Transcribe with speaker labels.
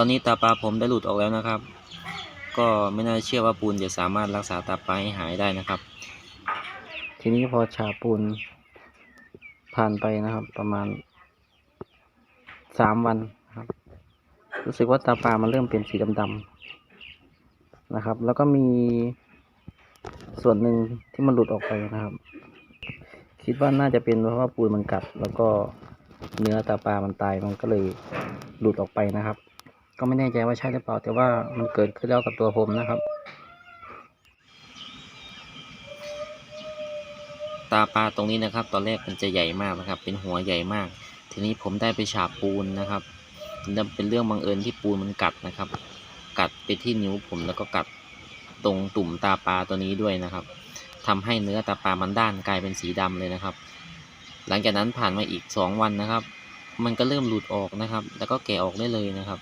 Speaker 1: ตอนนี้ตาปลาผมได้หลุดออกแล้วนะครับ ก็ไม่น่าเชื่อว่าปูนจะสามารถรักษาตาปลาให้หายได้นะครับ
Speaker 2: ทีนี้พอฉาปูนผ่านไปนะครับ ประมาณสามวันครับ รู้สึกว่าตาปลามันเริ่มเป็นสีดำๆนะครับ แล้วก็มีส่วนหนึ่งที่มันหลุดออกไปนะครับ คิดว่าน่าจะเป็นเพราะว่าปูนมันกัด แล้วก็เนื้อตาปลามันตายมันก็เลยหลุดออกไปนะครับ ก็ไม่แน่ใจว่าใช่หรือเปล่า แต่ว่ามันเกิดขึ้นแล้วกับตัวผมนะครับ
Speaker 1: ตาปลาตรงนี้นะครับ ตอนแรกมันจะใหญ่มากนะครับ เป็นหัวใหญ่มาก ทีนี้ผมได้ไปฉาบปูนนะครับแล้วเป็นเรื่องบังเอิญที่ปูนมันกัดนะครับ กัดไปที่นิ้วผมแล้วก็กัดตรงตุ่มตาปลาตัวนี้ด้วยนะครับทำให้เนื้อตาปลามันด้านกลายเป็นสีดำเลยนะครับ หลังจากนั้นผ่านมาอีกสองวันนะครับ มันก็เริ่มหลุดออกนะครับ แล้วก็แกะออกได้เลยนะครับ